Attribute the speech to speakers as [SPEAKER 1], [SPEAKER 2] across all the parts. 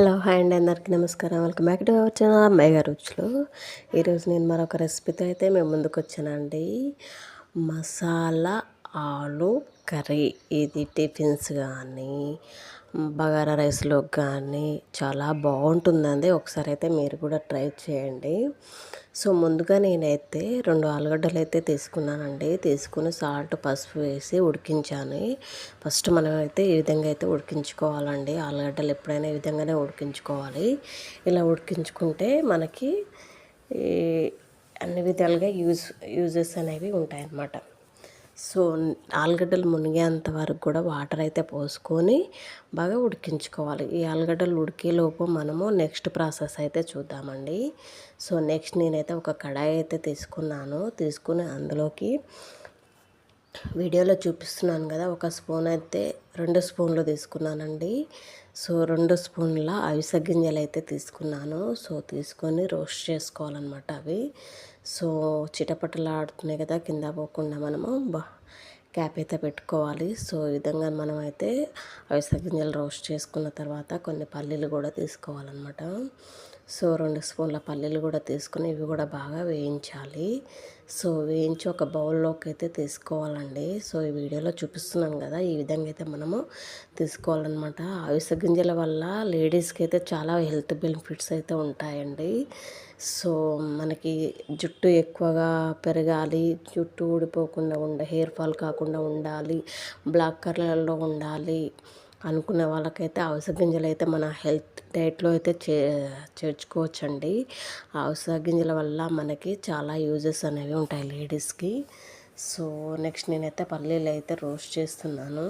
[SPEAKER 1] Hello hi అండి. అందరికీ నమస్కారం. Welcome back to our channel. అమ్మాయి గారు రుచులు. ఈరోజు నేను మరొక రెసిపీతో అయితే మేము ముందుకు వచ్చానండి. మసాలా ఆలు కర్రీ. ఇది టిఫిన్స్ కానీ బగారా రైస్లో కానీ చాలా బాగుంటుందండి. ఒకసారి అయితే మీరు కూడా ట్రై చేయండి. సో ముందుగా నేనైతే రెండు ఆలుగడ్డలు అయితే తీసుకున్నానండి. తీసుకుని సాల్ట్ పసుపు వేసి ఉడికించాను. ఫస్ట్ మనం అయితే ఈ విధంగా అయితే ఉడికించుకోవాలండి. ఆలుగడ్డలు ఎప్పుడైనా ఈ విధంగానే ఉడికించుకోవాలి. ఇలా ఉడికించుకుంటే మనకి అన్ని విధాలుగా యూజ్ యూజెస్ అనేవి ఉంటాయన్నమాట. సో ఆలుగడ్డలు మునిగేంత వరకు కూడా వాటర్ అయితే పోసుకొని బాగా ఉడికించుకోవాలి. ఈ ఆలుగడ్డలు ఉడికేలోపు మనము నెక్స్ట్ ప్రాసెస్ అయితే చూద్దామండి. సో నెక్స్ట్ నేనైతే ఒక కడాయి అయితే తీసుకున్నాను. తీసుకుని అందులోకి వీడియోలో చూపిస్తున్నాను కదా ఒక స్పూన్ అయితే రెండు స్పూన్లు తీసుకున్నానండి. సో రెండు స్పూన్ల అవిసె గింజలు అయితే తీసుకున్నాను. సో తీసుకొని రోస్ట్ చేసుకోవాలన్నమాట అవి. సో చిటపటలాడుతున్నాయి కదా కింద పోకుండా మనము బా క్యాప్ అయితే పెట్టుకోవాలి. సో ఈ విధంగా మనమైతే అవి అవిసె గింజలు రోస్ట్ చేసుకున్న తర్వాత కొన్ని పల్లీలు కూడా తీసుకోవాలన్నమాట. సో రెండు స్పూన్ల పల్లీలు కూడా తీసుకుని ఇవి కూడా బాగా వేయించాలి. సో వేయించి ఒక బౌల్లోకి అయితే తీసుకోవాలండి. సో ఈ వీడియోలో చూపిస్తున్నాను కదా ఈ విధంగా అయితే మనము తీసుకోవాలన్నమాట. అవిసె గింజల వల్ల లేడీస్కి అయితే చాలా హెల్త్ బెనిఫిట్స్ అయితే ఉంటాయండి. సో మనకి జుట్టు ఎక్కువగా పెరగాలి జుట్టు ఊడిపోకుండా ఉండ హెయిర్ ఫాల్ కాకుండా ఉండాలి బ్లాక్ కలర్లో ఉండాలి. అనుకునే వాళ్ళకైతే అవిసె గింజలు అయితే మన హెల్త్ డైట్లో అయితే చే చేర్చుకోవచ్చండి. అవిసె గింజల వల్ల మనకి చాలా యూజెస్ అనేవి ఉంటాయి లేడీస్కి. సో నెక్స్ట్ నేనైతే పల్లీలు అయితే రోస్ట్ చేస్తున్నాను.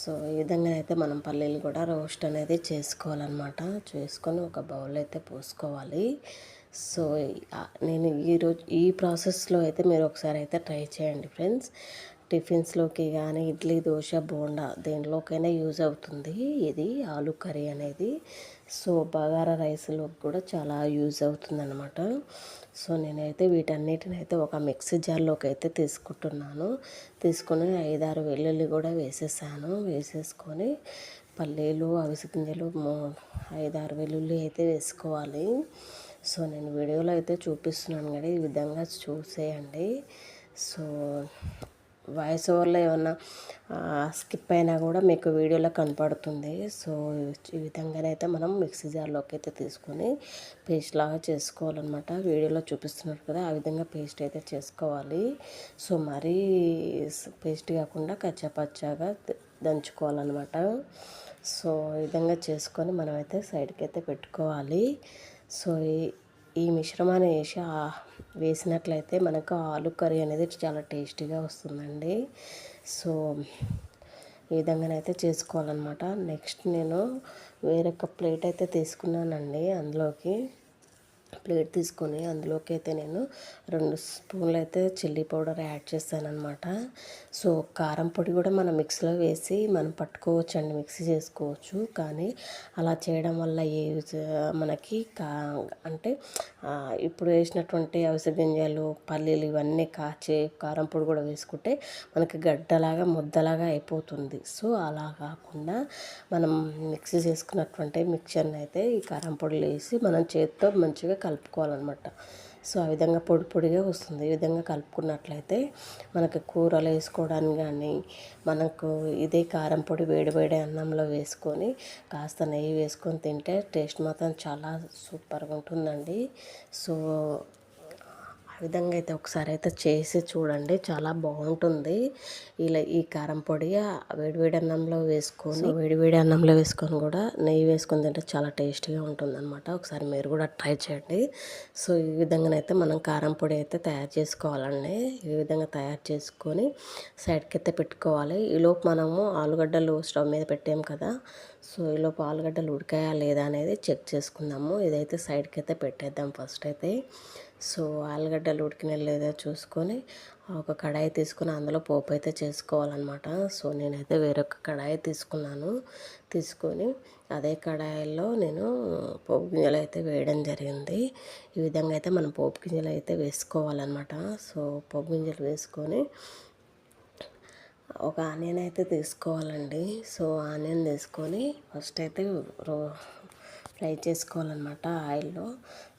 [SPEAKER 1] సో ఈ విధంగా అయితే మనం పల్లీలు కూడా రోస్ట్ అనేది చేసుకోవాలన్నమాట. చేసుకొని ఒక బౌల్ అయితే పోసుకోవాలి. సో నేను ఈరోజు ఈ ప్రాసెస్లో అయితే మీరు ఒకసారి అయితే ట్రై చేయండి ఫ్రెండ్స్. టిఫిన్స్లోకి కానీ ఇడ్లీ దోశ బోండా దేనిలోకైనా యూజ్ అవుతుంది. ఇది ఆలు కర్రీ అనేది సో బగారా రైస్లోకి కూడా చాలా యూజ్ అవుతుంది అనమాట సో నేనైతే వీటన్నిటిని అయితే ఒక మిక్సీ జార్లోకి అయితే తీసుకుంటున్నాను. తీసుకొని ఐదారు వెల్లుల్లి కూడా వేసేసాను. వేసేసుకొని పల్లీలు అవిసె గింజలు ఐదారు వెల్లుల్లి అయితే వేసుకోవాలి. సో నేను వీడియోలో అయితే చూపిస్తున్నాను కదా ఈ విధంగా చూసేయండి. సో వాయిస్ ఓవర్లో ఏమన్నా స్కిప్ అయినా కూడా మీకు వీడియోలో కనపడుతుంది. సో ఈ విధంగానైతే మనం మిక్సీ జార్లోకి అయితే తీసుకొని పేస్ట్ లాగా చేసుకోవాలన్నమాట. వీడియోలో చూపిస్తున్నారు కదా ఆ విధంగా పేస్ట్ అయితే చేసుకోవాలి. సో మరీ పేస్ట్ కాకుండా కచ్చాపచ్చాగా దంచుకోవాలన్నమాట. సో ఈ విధంగా చేసుకొని మనమైతే సైడ్కి అయితే పెట్టుకోవాలి. సో ఈ మిశ్రమాన్ని వేసి వేసినట్లయితే మనకు ఆలు కర్రీ అనేది చాలా టేస్టీగా వస్తుందండి. సో ఈ విధంగానైతే చేసుకోవాలన్నమాట. నెక్స్ట్ నేను వేరొక ప్లేట్ అయితే తీసుకున్నానండి అందులోకి. ప్లేట్ తీసుకొని అందులోకి అయితే నేను రెండు స్పూన్లు అయితే చిల్లీ పౌడర్ యాడ్ చేశానమాట సో కారం పొడి కూడా మనం మిక్సీలో వేసి మనం పట్టుకోవచ్చు అండి మిక్సీ చేసుకోవచ్చు. కానీ అలా చేయడం వల్ల ఏ మనకి కా అంటే ఇప్పుడు వేసినటువంటి అవిసె గింజలు పల్లీలు ఇవన్నీ కాచి కారం పొడి కూడా వేసుకుంటే మనకి గడ్డలాగా ముద్దలాగా అయిపోతుంది. సో అలా కాకుండా మనం మిక్సీ చేసుకున్నటువంటి మిక్చర్ని అయితే ఈ కారం పొడిలో వేసి మనం చేతితో మంచిగా కలుపుకోవాలన్నమాట. సో ఆ విధంగా పొడి పొడిగా వస్తుంది. ఈ విధంగా కలుపుకున్నట్లయితే మనకి కూరలు వేసుకోవడానికి కానీ మనకు ఇదే కారం పొడి వేడి వేడి అన్నంలో వేసుకొని కాస్త నెయ్యి వేసుకొని తింటే టేస్ట్ మాత్రం చాలా సూపర్గా ఉంటుందండి సో విధంగా అయితే ఒకసారి అయితే చేసి చూడండి. చాలా బాగుంటుంది. ఇలా ఈ కారం పొడి వేడివేడి అన్నంలో వేసుకొని వేడివేడి అన్నంలో వేసుకొని కూడా నెయ్యి వేసుకొని తింటే చాలా టేస్టీగా అనమాట ఒకసారి మీరు కూడా ట్రై చేయండి. సో ఈ విధంగానైతే మనం కారం పొడి అయితే తయారు చేసుకోవాలండి. ఈ విధంగా తయారు చేసుకొని సైడ్కి అయితే పెట్టుకోవాలి. ఈలోపు మనము ఆలుగడ్డలు స్టవ్ మీద పెట్టాము కదా సో ఈలోపు ఆలుగడ్డలు ఉడికాయా లేదా అనేది చెక్ చేసుకుందాము. ఇదైతే సైడ్కి అయితే పెట్టేద్దాం ఫస్ట్ అయితే. సో ఆలుగడ్డలు ఉడికిన లేదో చూసుకొని ఒక కడాయి తీసుకుని అందులో పోపు అయితే చేసుకోవాలన్నమాట. సో నేనైతే వేరొక కడాయి తీసుకున్నాను. తీసుకొని అదే కడాయిలో నేను పోపు గింజలు అయితే వేయడం జరిగింది. ఈ విధంగా అయితే మనం పోపు గింజలు అయితే వేసుకోవాలన్నమాట. సో పోపు గింజలు వేసుకొని ఒక ఆనియన్ అయితే తీసుకోవాలండి. సో ఆనియన్ తీసుకొని ఫస్ట్ అయితే రో ఫ్రై చేసుకోవాలన్నమాట ఆయిల్లో.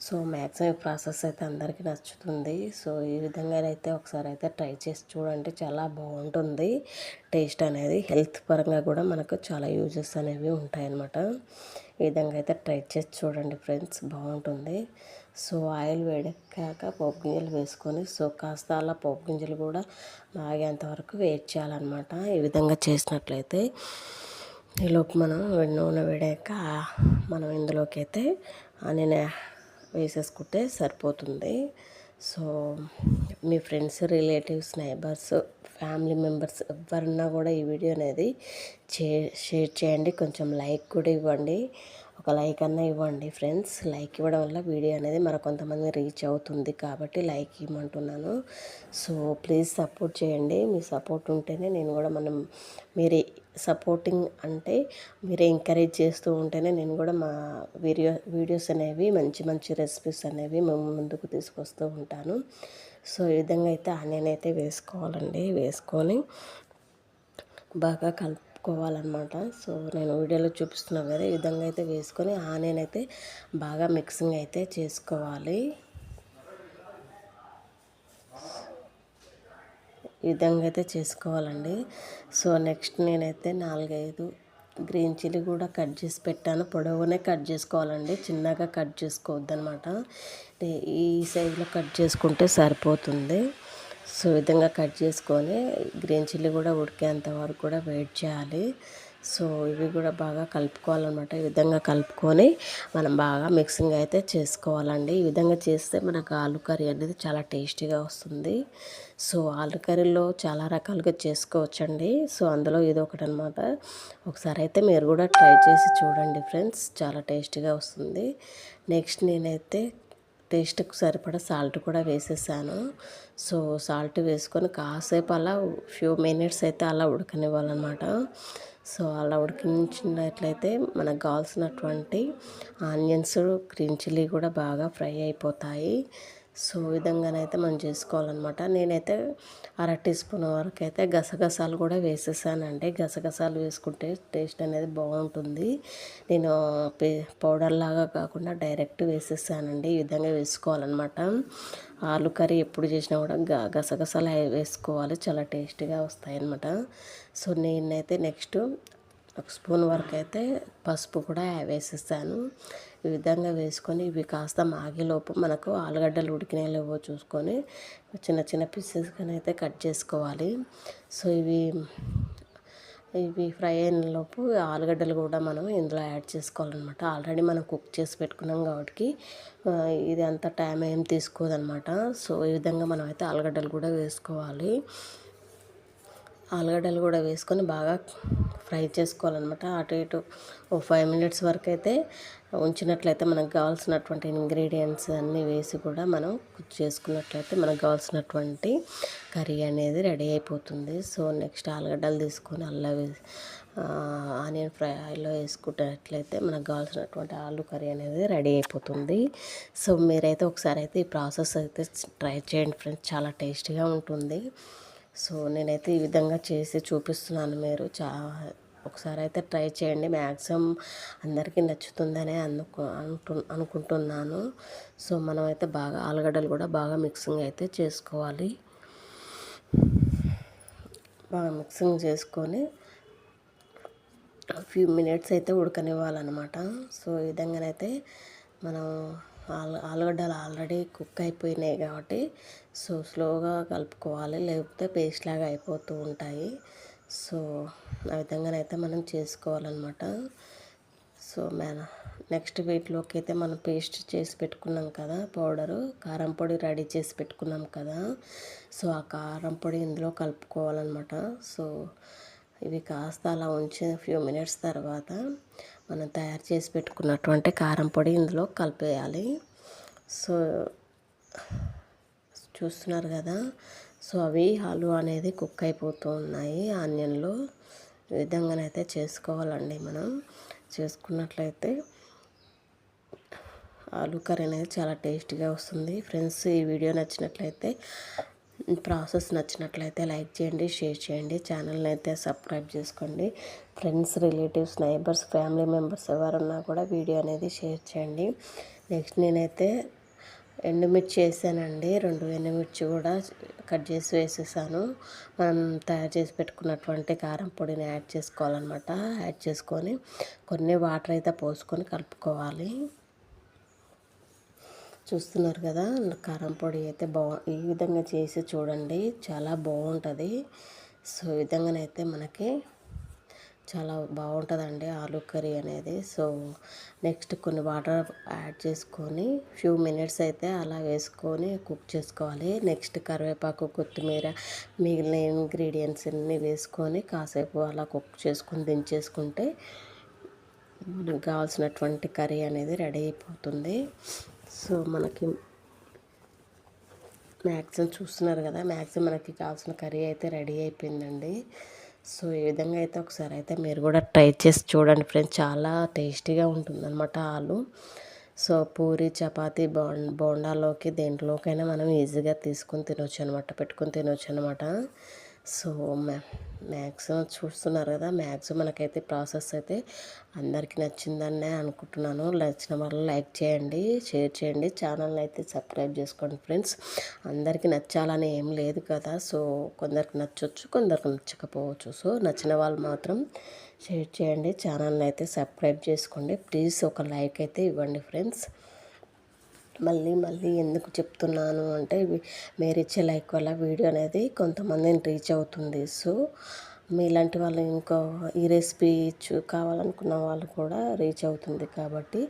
[SPEAKER 1] సో మ్యాక్సిమం ప్రాసెస్ అయితే అందరికీ నచ్చుతుంది. సో ఈ విధంగా అయితే ఒకసారి అయితే ట్రై చేసి చూడండి. చాలా బాగుంటుంది. టేస్ట్ అనేది హెల్త్ పరంగా కూడా మనకు చాలా యూజెస్ అనేవి ఉంటాయన్నమాట. ఈ విధంగా అయితే ట్రై చేసి చూడండి ఫ్రెండ్స్. బాగుంటుంది. సో ఆయిల్ వేడెక్కాక పోపు గింజలు వేసుకొని సో కాస్త అలా పోపు గింజలు కూడా ఆగేంతవరకు వెయిట్ చేయాలన్నమాట. ఈ విధంగా చేసినట్లయితే ఈలోపు మనం నూనె వేడాక మనం ఇందులోకి అయితే ఆనియన్ వేసేసుకుంటే సరిపోతుంది. సో మీ friends relatives neighbours family members ఎవరన్నా కూడా ఈ వీడియో అనేది షేర్ చేయండి. కొంచెం లైక్ కూడా ఇవ్వండి. ఒక లైక్ అన్న ఇవ్వండి ఫ్రెండ్స్. లైక్ ఇవ్వడం వల్ల వీడియో అనేది మన కొంతమంది రీచ్ అవుతుంది కాబట్టి లైక్ ఇవ్వమంటున్నాను. సో ప్లీజ్ సపోర్ట్ చేయండి. మీ సపోర్ట్ ఉంటేనే నేను కూడా మనం మీరే సపోర్టింగ్ అంటే మీరే ఎంకరేజ్ చేస్తూ ఉంటేనే నేను కూడా మా వీడియో వీడియోస్ అనేవి మంచి మంచి రెసిపీస్ అనేవి మేము ముందుకు తీసుకొస్తూ ఉంటాను. సో ఈ విధంగా అయితే ఆనియన్ అయితే వేసుకోవాలండి. వేసుకొని బాగా కలుపు కలుపుకోవాలన్నమాట. సో నేను వీడియోలో చూపిస్తున్నాను కదా ఈ విధంగా అయితే వేసుకొని ఆనియన్ అయితే బాగా మిక్సింగ్ అయితే చేసుకోవాలి. ఈ విధంగా అయితే చేసుకోవాలండి. సో నెక్స్ట్ నేనైతే నాలుగైదు గ్రీన్ చిల్లీ కూడా కట్ చేసి పెట్టాను. పొడవునే కట్ చేసుకోవాలండి. చిన్నగా కట్ చేసుకోవద్దు అనమాట ఈ సైజులో కట్ చేసుకుంటే సరిపోతుంది. సో విధంగా కట్ చేసుకొని గ్రీన్ చిల్లీ కూడా ఉడికేంత వరకు కూడా వెయిట్ చేయాలి. సో ఇవి కూడా బాగా కలుపుకోవాలన్నమాట. ఈ విధంగా కలుపుకొని మనం బాగా మిక్సింగ్ అయితే చేసుకోవాలండి. ఈ విధంగా చేస్తే మనకు ఆలు కర్రీ అనేది చాలా టేస్టీగా వస్తుంది. సో ఆలు కర్రీలో చాలా రకాలుగా చేసుకోవచ్చండి. సో అందులో ఇది ఒకటి అనమాట ఒకసారి అయితే మీరు కూడా ట్రై చేసి చూడండి ఫ్రెండ్స్. చాలా టేస్టీగా వస్తుంది. నెక్స్ట్ నేనైతే టేస్ట్కి సరిపడా సాల్ట్ కూడా వేసేసాను. సో సాల్ట్ వేసుకొని కాసేపు అలా ఫ్యూ మినిట్స్ అయితే అలా ఉడకనివ్వాలన్నమాట. సో అలా ఉడికించినట్లయితే మనకు కావాల్సినటువంటి ఆనియన్స్ గ్రీన్ చిల్లీ కూడా బాగా ఫ్రై అయిపోతాయి. సో విధంగానైతే మనం చేసుకోవాలన్నమాట. నేనైతే అర టీ స్పూన్ వరకు అయితే గసగసాలు కూడా వేసేసానండి. గసగసాలు వేసుకుంటే టేస్ట్ అనేది బాగుంటుంది. నేను పౌడర్ లాగా కాకుండా డైరెక్ట్ వేసేసానండి. ఈ విధంగా వేసుకోవాలన్నమాట. ఆలు కర్రీ ఎప్పుడు చేసినా కూడా గసగసాలు వేసుకోవాలి. చాలా టేస్టీగా వస్తాయన్నమాట. సో నేనైతే నెక్స్ట్ ఒక స్పూన్ వరకు అయితే పసుపు కూడా వేసేసాను. ఈ విధంగా వేసుకొని ఇవి కాస్త మాగేలోపు మనకు ఆలుగడ్డలు ఉడికినాయలేవో చూసుకొని చిన్న చిన్న పీసెస్గా అయితే కట్ చేసుకోవాలి. సో ఇవి ఇవి ఫ్రై అయిన లోపు ఆలుగడ్డలు కూడా మనం ఇందులో యాడ్ చేసుకోవాలన్నమాట. ఆల్రెడీ మనం కుక్ చేసి పెట్టుకున్నాం కాబట్టి ఇది అంత టైం ఏం తీసుకోదన్నమాట. సో ఈ విధంగా మనం అయితే ఆలుగడ్డలు కూడా వేసుకోవాలి. ఆలుగడ్డలు కూడా వేసుకొని బాగా ఫ్రై చేసుకోవాలన్నమాట. అటు ఇటు ఓ ఫైవ్ మినిట్స్ వరకు అయితే ఉంచినట్లయితే మనకు కావాల్సినటువంటి ఇంగ్రీడియంట్స్ అన్నీ వేసి కూడా మనం కుక్ చేసుకున్నట్లయితే మనకు కావాల్సినటువంటి కర్రీ అనేది రెడీ అయిపోతుంది. సో నెక్స్ట్ ఆలుగడ్డలు తీసుకొని అల్లం వేసి ఆనియన్ ఫ్రై ఆయిల్లో వేసుకున్నట్లయితే మనకు కావాల్సినటువంటి ఆలు కర్రీ అనేది రెడీ అయిపోతుంది. సో మీరైతే ఒకసారి అయితే ఈ ప్రాసెస్ అయితే ట్రై చేయండి ఫ్రెండ్స్. చాలా టేస్టీగా ఉంటుంది. సో నేనైతే ఈ విధంగా చేసి చూపిస్తున్నాను మీరు చా ఒకసారి అయితే ట్రై చేయండి. మ్యాక్సిమం అందరికీ నచ్చుతుందనే అనుకు అంటు అనుకుంటున్నాను. సో మనమైతే బాగా ఆలుగడ్డలు కూడా బాగా మిక్సింగ్ అయితే చేసుకోవాలి. బాగా మిక్సింగ్ చేసుకొని ఫ్యూ మినిట్స్ అయితే ఉడకనివ్వాలన్నమాట. సో ఈ విధంగానైతే మనం ఆలు ఆలుగడ్డలు ఆల్రెడీ కుక్ అయిపోయినాయి కాబట్టి సో స్లోగా కలుపుకోవాలి. లేకపోతే పేస్ట్ లాగా అయిపోతూ ఉంటాయి. సో ఆ విధంగానైతే మనం చేసుకోవాలన్నమాట. సో మన నెక్స్ట్ వీటిలోకి అయితే మనం పేస్ట్ చేసి పెట్టుకున్నాం కదా పౌడరు. కారం పొడి రెడీ చేసి పెట్టుకున్నాం కదా. సో ఆ కారం పొడి ఇందులో కలుపుకోవాలన్నమాట. సో ఇవి కాస్త అలా ఉంచిన ఫ్యూ మినిట్స్ తర్వాత మనం తయారు చేసి పెట్టుకున్నటువంటి కారం పొడి ఇందులో కలిపేయాలి. సో చూస్తున్నారు కదా? సో అవి హల్వా అనేది కుక్ అయిపోతూ ఉన్నాయి ఆనియన్లో. ఈ విధంగానైతే చేసుకోవాలండి మనం. చేసుకున్నట్లయితే ఆలు కర్రీ అనేది చాలా టేస్టీగా వస్తుంది. ఫ్రెండ్స్ ఈ వీడియో నచ్చినట్లయితే ప్రాసెస్ నచ్చినట్లయితే లైక్ చేయండి షేర్ చేయండి. ఛానల్ని అయితే సబ్స్క్రైబ్ చేసుకోండి. Friends relatives neighbours family members ఎవరున్నా కూడా వీడియో అనేది షేర్ చేయండి. నెక్స్ట్ నేనైతే ఎండుమిర్చి వేసానండి. రెండు ఎండుమిర్చి కూడా కట్ చేసి వేసేసాను. మనం తయారు చేసి పెట్టుకున్నటువంటి కారం పొడిని యాడ్ చేసుకోవాలన్నమాట. యాడ్ చేసుకొని కొన్ని వాటర్ అయితే పోసుకొని కలుపుకోవాలి. చూస్తున్నారు కదా కారం పొడి అయితే బా ఈ విధంగా చేసి చూడండి చాలా బాగుంటుంది. సో ఈ విధంగానైతే మనకి చాలా బాగుంటుందండి ఆలు కర్రీ అనేది. సో నెక్స్ట్ కొన్ని వాటర్ యాడ్ చేసుకొని ఫ్యూ మినిట్స్ అయితే అలా వేసుకొని కుక్ చేసుకోవాలి. నెక్స్ట్ కరివేపాకు కొత్తిమీర మిగిలిన ఇంగ్రీడియంట్స్ అన్నీ వేసుకొని కాసేపు అలా కుక్ చేసుకొని దించేసుకుంటే మనకు కావాల్సినటువంటి కర్రీ అనేది రెడీ అయిపోతుంది. సో మనకి మ్యాక్సిమం చూస్తున్నారు కదా మ్యాక్సిమం మనకి కావాల్సిన కర్రీ అయితే రెడీ అయిపోయిందండి. సో ఈ విధంగా అయితే ఒకసారి అయితే మీరు కూడా ట్రై చేసి చూడండి ఫ్రెండ్స్ చాలా టేస్టీగా ఉంటుందన్నమాట ఆలు. సో పూరి చపాతీ బోం బోండాలోకి దేంట్లోకైనా మనం ఈజీగా తీసుకొని తినొచ్చు అనమాట పెట్టుకొని తినొచ్చు అనమాట సో మ్యాథ్స్ చూస్తున్నారు కదా మ్యాథ్స్ మనకైతే ప్రాసెస్ అయితే అందరికీ నచ్చిందనే అనుకుంటున్నాను. నచ్చిన వాళ్ళు లైక్ చేయండి షేర్ చేయండి. ఛానల్ని అయితే సబ్స్క్రైబ్ చేసుకోండి ఫ్రెండ్స్. అందరికీ నచ్చాలని ఏం లేదు కదా సో కొందరికి నచ్చవచ్చు కొందరికి నచ్చకపోవచ్చు. సో నచ్చిన వాళ్ళు మాత్రం షేర్ చేయండి ఛానల్ని అయితే సబ్స్క్రైబ్ చేసుకోండి. ప్లీజ్ ఒక లైక్ అయితే ఇవ్వండి ఫ్రెండ్స్. మళ్ళీ మళ్ళీ ఎందుకు చెప్తున్నాను అంటే మీరు ఇచ్చే లైక్ వల్ల వీడియో అనేది కొంతమందిని రీచ్ అవుతుంది. సో మీలాంటి వాళ్ళు ఇంకో ఈ రెసిపీ కావాలనుకున్న వాళ్ళు కూడా రీచ్ అవుతుంది కాబట్టి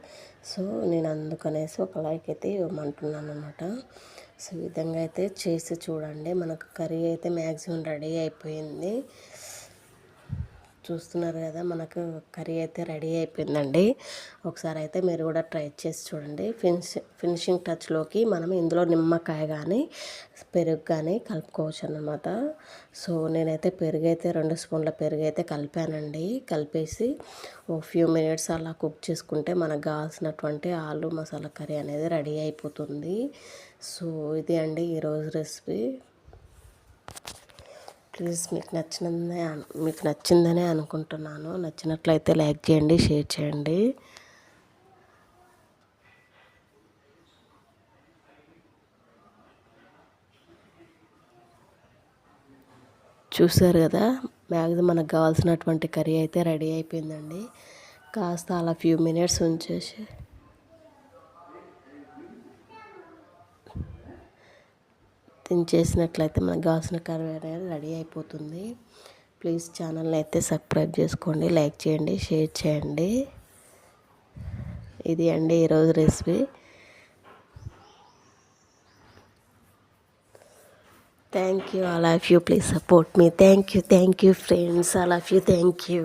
[SPEAKER 1] సో నేను అందుకనేసి ఒక లైక్ అయితే ఇవ్వమంటున్నాను అనమాట సో ఈ విధంగా అయితే చేసి చూడండి. మనకు కర్రీ అయితే మ్యాక్సిమం రెడీ అయిపోయింది. చూస్తున్నారు కదా మనకు కర్రీ అయితే రెడీ అయిపోయిందండి. ఒకసారి అయితే మీరు కూడా ట్రై చేసి చూడండి. ఫినిష్ ఫినిషింగ్ టచ్లోకి మనం ఇందులో నిమ్మకాయ కానీ పెరుగు కానీ కలుపుకోవచ్చు అన్నమాట. సో నేనైతే పెరుగు అయితే రెండు స్పూన్ల పెరుగు అయితే కలిపానండి. కలిపేసి ఓ ఫ్యూ మినిట్స్ అలా కుక్ చేసుకుంటే మనకు కావాల్సినటువంటి ఆలు మసాలా కర్రీ అనేది రెడీ అయిపోతుంది. సో ఇది అండి ఈరోజు రెసిపీ. ప్లీజ్ మీకు నచ్చినదే మీకు నచ్చిందనే అనుకుంటున్నాను. నచ్చినట్లయితే లైక్ చేయండి షేర్ చేయండి. చూసారు కదా మ్యాక్సిమం మనకు కావాల్సినటువంటి కర్రీ అయితే రెడీ అయిపోయిందండి. కాస్త అలా ఫ్యూ మినిట్స్ ఉంచేసి చేసినట్లయితే మనకు కావాల్సిన కర్రీ అనేది రెడీ అయిపోతుంది. ప్లీజ్ ఛానల్ని అయితే సబ్స్క్రైబ్ చేసుకోండి లైక్ చేయండి షేర్ చేయండి. ఇది అండి ఈరోజు recipe. Thank you all of you. Please support me. Thank you thank you friends all of you. Thank you.